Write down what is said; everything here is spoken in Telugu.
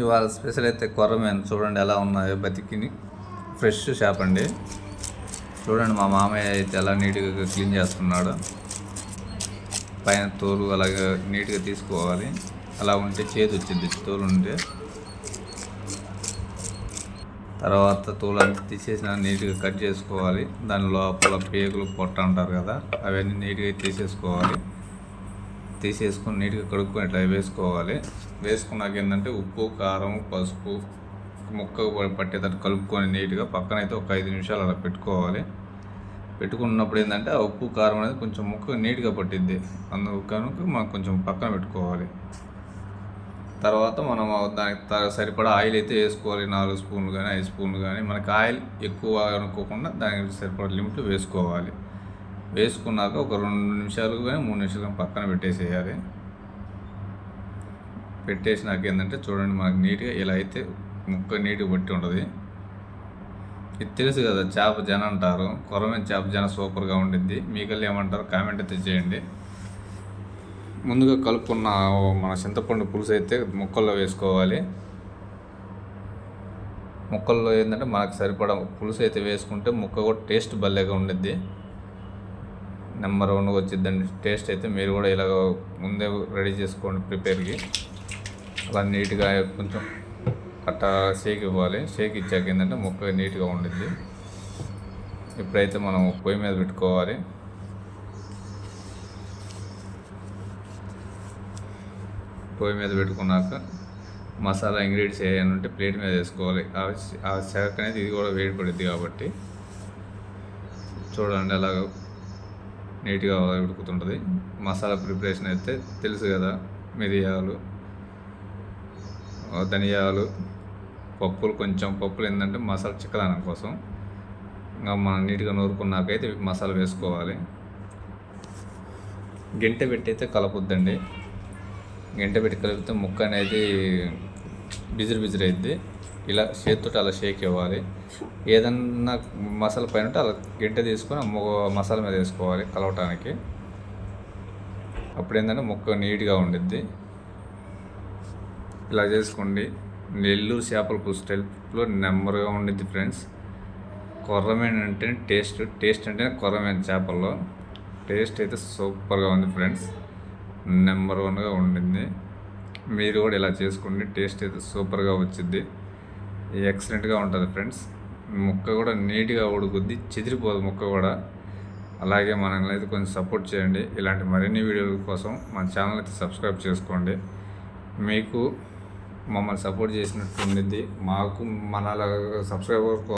ఇవాళ స్పెషల్ అయితే కొర్రమేను చూడండి ఎలా ఉన్నాయో బతికిని. ఫ్రెష్ చేప అండి. చూడండి మా మామయ్య అయితే ఎలా నీట్గా క్లీన్ చేస్తున్నాడు. పైన తోలు అలాగే నీట్గా తీసుకోవాలి. అలా ఉంటే చేతి వచ్చింది తోలు ఉంటే. తర్వాత తోలు అంతా తీసేసిన నీట్గా కట్ చేసుకోవాలి. దాని లోపల పేగులు పొట్ట అంటారు కదా అవన్నీ నీట్గా తీసేసుకోవాలి. తీసేసుకొని నీట్గా కడుక్కొని ఇట్లా వేసుకోవాలి. వేసుకున్నాక ఏంటంటే ఉప్పు కారం పసుపు ముక్క పట్టేటట్టు కలుపుకొని నీట్గా పక్కన అయితే ఒక ఐదు నిమిషాలు అలా పెట్టుకోవాలి. పెట్టుకున్నప్పుడు ఏంటంటే ఆ ఉప్పు కారం అనేది కొంచెం ముక్క నీట్గా పట్టిద్ది. అందుకు కనుక మనం కొంచెం పక్కన పెట్టుకోవాలి. తర్వాత మనం దానికి త- సరిపడా ఆయిల్ అయితే వేసుకోవాలి. నాలుగు స్పూన్లు కానీ ఐదు స్పూన్లు కానీ మనకి ఆయిల్ ఎక్కువ అనుకోకుండా దానికి సరిపడా లిమిట్ వేసుకోవాలి. వేసుకున్నాక ఒక రెండు నిమిషాలు కానీ మూడు నిమిషాలు కానీ పక్కన పెట్టేసేయాలి. పెట్టేసినాక ఏంటంటే చూడండి మనకు నీట్గా ఇలా అయితే ముక్క నీట్గా పట్టి ఉంటుంది. ఇది తెలుసు కదా చేప జన అంటారు. కొరమైన చేప జన సూపర్గా ఉండిద్ది. మీకల్లి ఏమంటారు కామెంట్ అయితే చేయండి. ముందుగా కలుపుకున్న మన చింతపండు పులుసు అయితే ముక్కల్లో వేసుకోవాలి. ముక్కల్లో ఏంటంటే మనకు సరిపడా పులుసు అయితే వేసుకుంటే ముక్క కూడా టేస్ట్ భలేగా ఉండిద్ది. నెంబర్ వన్గా వచ్చిద్దండి. టేస్ట్ అయితే మీరు కూడా ఇలాగ ముందే రెడీ చేసుకోండి ప్రిపేర్కి. అలా నీట్గా కొంచెం అట్టా షేక్ ఇవ్వాలి. షేక్ ఇచ్చాక ఏంటంటే ముక్క నీట్గా ఉండిద్ది. ఇప్పుడైతే మనం పొయ్యి మీద పెట్టుకోవాలి. పొయ్యి మీద పెట్టుకున్నాక మసాలా ఇంగ్రీడియంట్స్ ఏమైనా ప్లేట్ మీద వేసుకోవాలి. ఆ ఆ శాఖ అనేది ఇది కూడా వేడి పడుద్ది కాబట్టి. చూడండి అలాగ నీట్గా ఉడుకుతుంటుంది. మసాలా ప్రిపరేషన్ అయితే తెలుసు కదా మిరియాలు ధనియాలు పప్పులు కొంచెం పప్పులు ఏంటంటే మసాలా చిక్కదనం కోసం. ఇంకా మనం నీట్గా నూరుకున్నాకైతే మసాలా వేసుకోవాలి. గంట పెట్టి అయితే కలపొద్దండి. గంట పెట్టి కలిపితే ముక్క అనేది బిజిరి బిజిరి అయింది ఇలా చేతితో అలా షేక్ ఇవ్వాలి. ఏదన్నా మసాలా పైన ఉంటే అలా గింట తీసుకొని ఆ మసాలా మీద వేసుకోవాలి కలవటానికి. అప్పుడు ఏంటంటే ముక్క నీట్గా ఉండిద్ది. ఇలా చేసుకోండి. నెల్లూరు చేపల పులుసు టైప్లో నెంబర్గా ఉండిద్ది ఫ్రెండ్స్. కొర్రమీన అంటే టేస్ట్ టేస్ట్ అంటే కొర్రమీన చేపల్లో. టేస్ట్ అయితే సూపర్గా ఉంది ఫ్రెండ్స్. నెంబర్ వన్గా ఉండింది మీరు కూడా ఇలా చేసుకోండి. టేస్ట్ అయితే సూపర్గా వచ్చింది ఎక్సలెంట్గా ఉంటుంది ఫ్రెండ్స్. ముక్క కూడా నీట్గా ఉడుకుద్ది చెదిరిపోదు ముక్క కూడా. అలాగే మనల్ని అయితే కొంచెం సపోర్ట్ చేయండి. ఇలాంటి మరిన్ని వీడియోల కోసం మన ఛానల్ అయితే సబ్స్క్రైబ్ చేసుకోండి. మీకు మమ్మల్ని సపోర్ట్ చేసినట్టు ఉండిద్ది మాకు మన సబ్స్క్రైబర్